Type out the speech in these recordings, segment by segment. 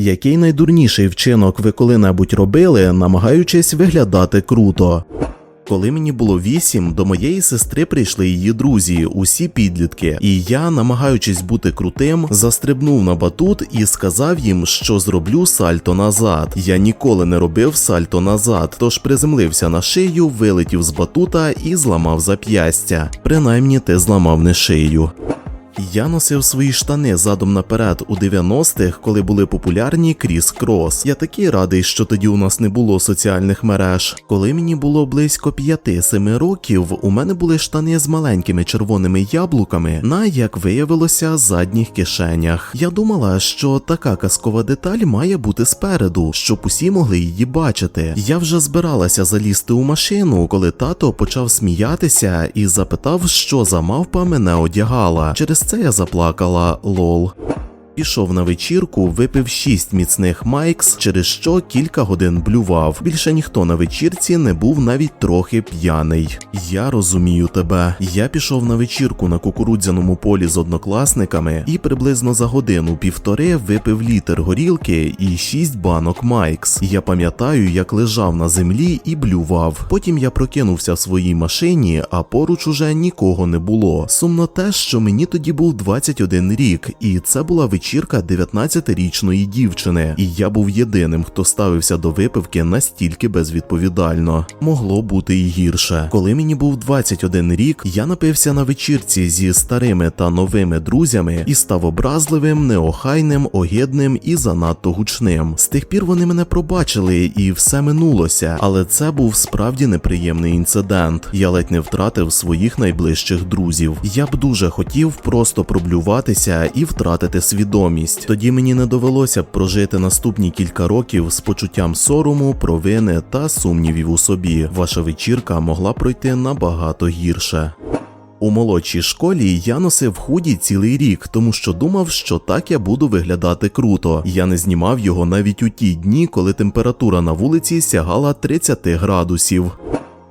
Який найдурніший вчинок ви коли-небудь робили, намагаючись виглядати круто? Коли мені було вісім, до моєї сестри прийшли її друзі, усі підлітки, і я, намагаючись бути крутим, застрибнув на батут і сказав їм, що зроблю сальто назад. Я ніколи не робив сальто назад, тож приземлився на шию, вилетів з батута і зламав зап'ястя. Принаймні, ти зламав не шию. Я носив свої штани задом наперед у 90-х, коли були популярні кріс-крос. Я такий радий, що тоді у нас не було соціальних мереж. Коли мені було близько 5-7 років, у мене були штани з маленькими червоними яблуками на, як виявилося, задніх кишенях. Я думала, що така казкова деталь має бути спереду, щоб усі могли її бачити. Я вже збиралася залізти у машину, коли тато почав сміятися і запитав, що за мавпа мене одягала. Через це я заплакала лол. Пішов на вечірку, випив шість міцних майкс, через що кілька годин блював. Більше ніхто на вечірці не був навіть трохи п'яний. Я розумію тебе. Я пішов на вечірку на кукурудзяному полі з однокласниками і приблизно за годину півтори випив літр горілки і шість банок майкс. Я пам'ятаю, як лежав на землі і блював. Потім я прокинувся в своїй машині, а поруч уже нікого не було. Сумно те, що мені тоді був 21 рік, і це була вечірка 19-річної дівчини. І я був єдиним, хто ставився до випивки настільки безвідповідально. Могло бути і гірше. Коли мені був 21 рік, я напився на вечірці зі старими та новими друзями і став образливим, неохайним, огидним і занадто гучним. З тих пір вони мене пробачили, і все минулося. Але це був справді неприємний інцидент. Я ледь не втратив своїх найближчих друзів. Я б дуже хотів просто проблюватися і втратити свідомість. Тоді мені не довелося б прожити наступні кілька років з почуттям сорому, провини та сумнівів у собі. Ваша вечірка могла пройти набагато гірше. У молодшій школі я носив худі цілий рік, тому що думав, що так я буду виглядати круто. Я не знімав його навіть у ті дні, коли температура на вулиці сягала 30 градусів.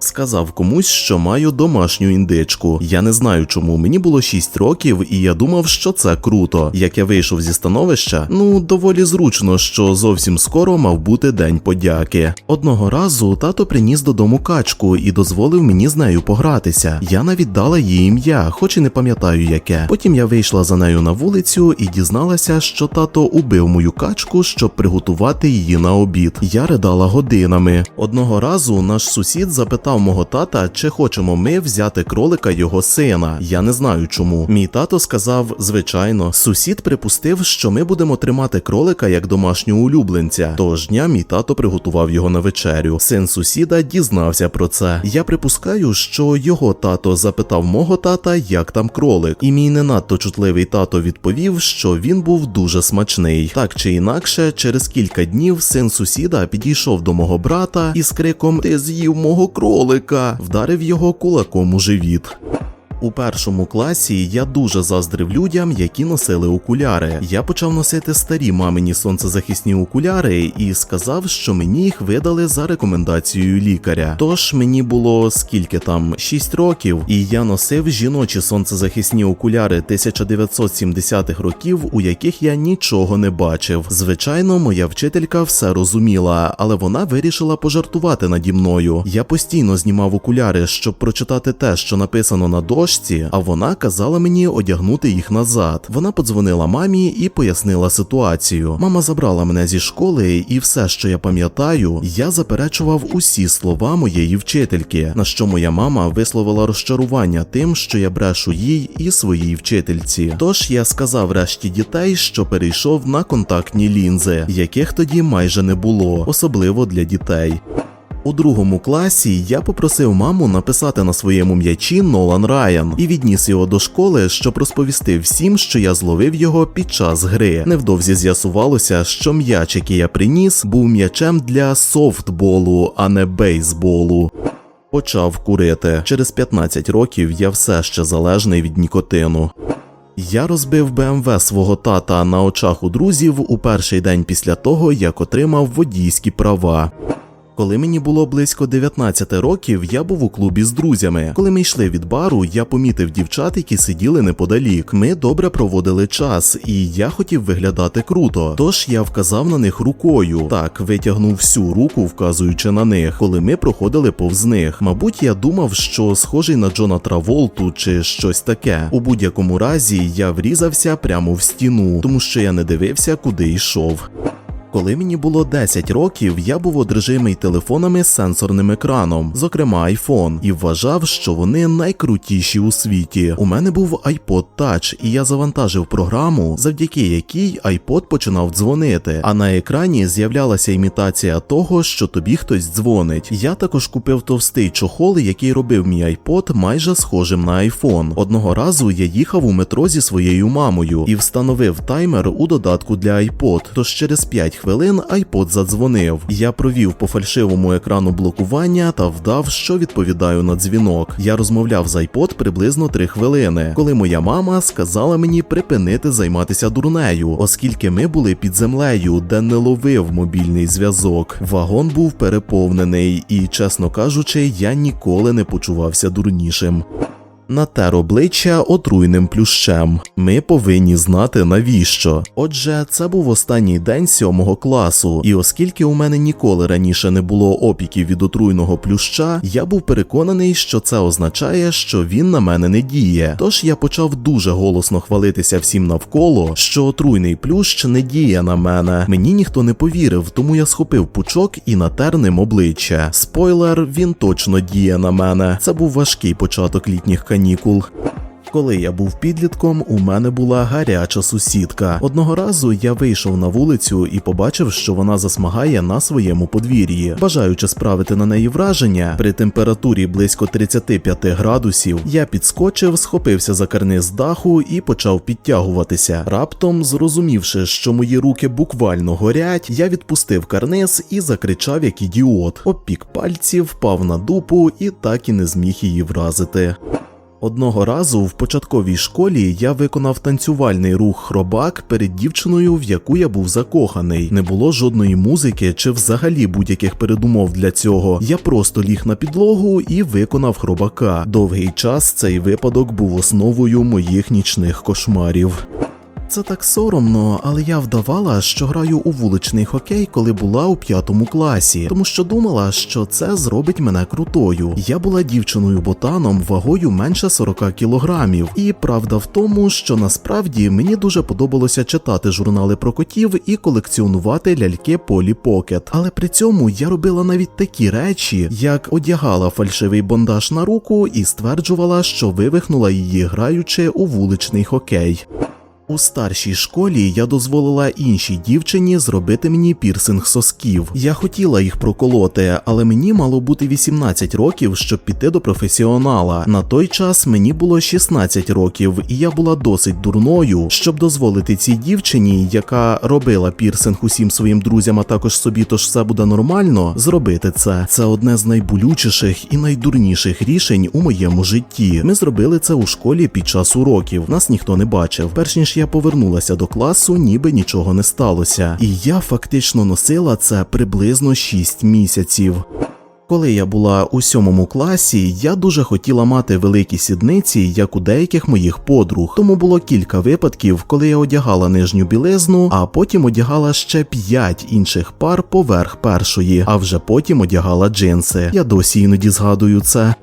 Сказав комусь, що маю домашню індичку. Я не знаю чому. Мені було 6 років, і я думав, що це круто. Як я вийшов зі становища, ну доволі зручно, що зовсім скоро мав бути день подяки. Одного разу тато приніс додому качку і дозволив мені з нею погратися. Я навіть дала їй ім'я, хоч і не пам'ятаю яке. Потім я вийшла за нею на вулицю і дізналася, що тато убив мою качку, щоб приготувати її на обід. Я ридала годинами. Одного разу наш сусід запитав мого тата, чи хочемо ми взяти кролика його сина. Я не знаю чому. Мій тато сказав, звичайно, сусід припустив, що ми будемо тримати кролика як домашнього улюбленця. Того ж дня мій тато приготував його на вечерю. Син сусіда дізнався про це. Я припускаю, що його тато запитав мого тата, як там кролик, і мій не надто чутливий тато відповів, що він був дуже смачний. Так чи інакше, через кілька днів син сусіда підійшов до мого брата і з криком Ти з'їв мого кролика вдарив його кулаком у живіт. У першому класі я дуже заздрив людям, які носили окуляри. Я почав носити старі мамині сонцезахисні окуляри і сказав, що мені їх видали за рекомендацією лікаря. Тож мені було скільки там 6 років, і я носив жіночі сонцезахисні окуляри 1970-х років, у яких я нічого не бачив. Звичайно, моя вчителька все розуміла, але вона вирішила пожартувати наді мною. Я постійно знімав окуляри, щоб прочитати те, що написано на дошці, а вона казала мені одягнути їх назад. Вона подзвонила мамі і пояснила ситуацію. Мама забрала мене зі школи, і все, що я пам'ятаю, я заперечував усі слова моєї вчительки, на що моя мама висловила розчарування тим, що я брешу їй і своїй вчительці. Тож я сказав решті дітей, що перейшов на контактні лінзи, яких тоді майже не було, особливо для дітей. У другому класі я попросив маму написати на своєму м'ячі Нолан Райан і відніс його до школи, щоб розповісти всім, що я зловив його під час гри. Невдовзі з'ясувалося, що м'яч, який я приніс, був м'ячем для софтболу, а не бейсболу. Почав курити. Через 15 років я все ще залежний від нікотину. Я розбив БМВ свого тата на очах у друзів у перший день після того, як отримав водійські права. Коли мені було близько 19 років, я був у клубі з друзями. Коли ми йшли від бару, я помітив дівчат, які сиділи неподалік. Ми добре проводили час, і я хотів виглядати круто. Тож я вказав на них рукою. Так, витягнув всю руку, вказуючи на них, коли ми проходили повз них. Мабуть, я думав, що схожий на Джона Траволту чи щось таке. У будь-якому разі я врізався прямо в стіну, тому що я не дивився, куди йшов. Коли мені було 10 років, я був одержимий телефонами з сенсорним екраном, зокрема iPhone, і вважав, що вони найкрутіші у світі. У мене був iPod Touch, і я завантажив програму, завдяки якій iPod починав дзвонити. А на екрані з'являлася імітація того, що тобі хтось дзвонить. Я також купив товстий чохол, який робив мій iPod майже схожим на iPhone. Одного разу я їхав у метро зі своєю мамою і встановив таймер у додатку для iPod. Тож через 5 хвилин iPod задзвонив. Я провів по фальшивому екрану блокування та вдав, що відповідаю на дзвінок. Я розмовляв з iPod приблизно 3 хвилини, коли моя мама сказала мені припинити займатися дурнею, оскільки ми були під землею, де не ловив мобільний зв'язок. Вагон був переповнений, і, чесно кажучи, я ніколи не почувався дурнішим. Натер обличчя отруйним плющем. Ми повинні знати навіщо. Отже, це був останній день сьомого класу, і оскільки у мене ніколи раніше не було опіків від отруйного плюща, я був переконаний, що це означає, що він на мене не діє. Тож я почав дуже голосно хвалитися всім навколо, що отруйний плющ не діє на мене. Мені ніхто не повірив, тому я схопив пучок і натер ним обличчя. Спойлер, він точно діє на мене. Це був важкий початок літніх канікул. Коли я був підлітком, у мене була гаряча сусідка. Одного разу я вийшов на вулицю і побачив, що вона засмагає на своєму подвір'ї. Бажаючи справити на неї враження, при температурі близько 35 градусів, я підскочив, схопився за карниз даху і почав підтягуватися. Раптом, зрозумівши, що мої руки буквально горять, я відпустив карниз і закричав як ідіот. Опік пальців, впав на дупу і так і не зміг її вразити. Одного разу в початковій школі я виконав танцювальний рух хробак перед дівчиною, в яку я був закоханий. Не було жодної музики чи взагалі будь-яких передумов для цього. Я просто ліг на підлогу і виконав хробака. Довгий час цей випадок був основою моїх нічних кошмарів. Це так соромно, але я вдавала, що граю у вуличний хокей, коли була у п'ятому класі, тому що думала, що це зробить мене крутою. Я була дівчиною ботаном вагою менше 40 кілограмів, і правда в тому, що насправді мені дуже подобалося читати журнали про котів і колекціонувати ляльки Полі Покет. Але при цьому я робила навіть такі речі, як одягала фальшивий бондаж на руку і стверджувала, що вивихнула її граючи у вуличний хокей. У старшій школі я дозволила іншій дівчині зробити мені пірсинг сосків. Я хотіла їх проколоти, але мені мало бути 18 років, щоб піти до професіонала. На той час мені було 16 років, і я була досить дурною, щоб дозволити цій дівчині, яка робила пірсинг усім своїм друзям, а також собі, тож все буде нормально, зробити це. Це одне з найболючіших і найдурніших рішень у моєму житті. Ми зробили це у школі під час уроків. Нас ніхто не бачив. Перш ніж я повернулася до класу, ніби нічого не сталося. І я фактично носила це приблизно 6 місяців. Коли я була у сьомому класі, я дуже хотіла мати великі сідниці, як у деяких моїх подруг. Тому було кілька випадків, коли я одягала нижню білизну, а потім одягала ще п'ять інших пар поверх першої, а вже потім одягала джинси. Я досі іноді згадую це.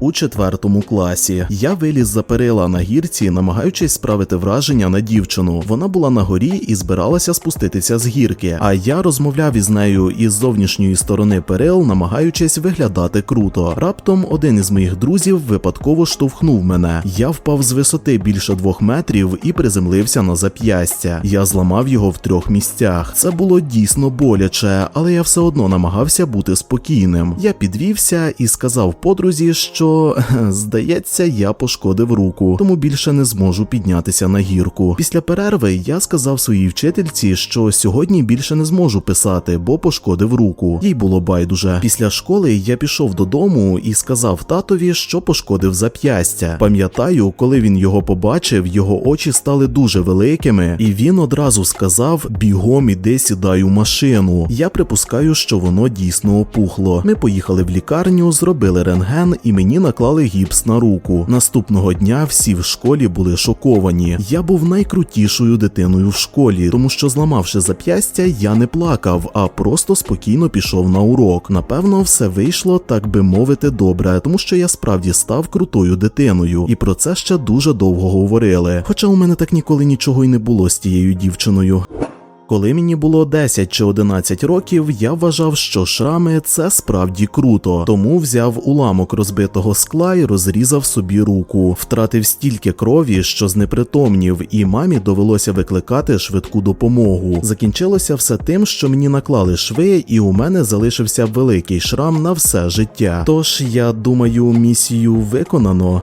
У четвертому класі я виліз за перила на гірці, намагаючись справити враження на дівчину. Вона була на горі і збиралася спуститися з гірки. А я розмовляв із нею із зовнішньої сторони перил, намагаючись виглядати круто. Раптом один із моїх друзів випадково штовхнув мене. Я впав з висоти більше двох метрів і приземлився на зап'ястя. Я зламав його в трьох місцях. Це було дійсно боляче, але я все одно намагався бути спокійним. Я підвівся і сказав подрузі, що що, здається, я пошкодив руку, тому більше не зможу піднятися на гірку. Після перерви я сказав своїй вчительці, що сьогодні більше не зможу писати, бо пошкодив руку. Їй було байдуже. Після школи я пішов додому і сказав татові, що пошкодив зап'ястя. Пам'ятаю, коли він його побачив, його очі стали дуже великими, і він одразу сказав: бігом іди сідай у машину. Я припускаю, що воно дійсно опухло. Ми поїхали в лікарню, зробили рентген і мені наклали гіпс на руку. Наступного дня всі в школі були шоковані. Я був найкрутішою дитиною в школі, тому що зламавши зап'ястя, я не плакав, а просто спокійно пішов на урок. Напевно, все вийшло, так би мовити, добре, тому що я справді став крутою дитиною, і про це ще дуже довго говорили. Хоча у мене так ніколи нічого й не було з тією дівчиною. Коли мені було 10 чи 11 років, я вважав, що шрами це справді круто, тому взяв уламок розбитого скла і розрізав собі руку. Втратив стільки крові, що знепритомнів, і мамі довелося викликати швидку допомогу. Закінчилося все тим, що мені наклали шви, і у мене залишився великий шрам на все життя. Тож я думаю, місію виконано.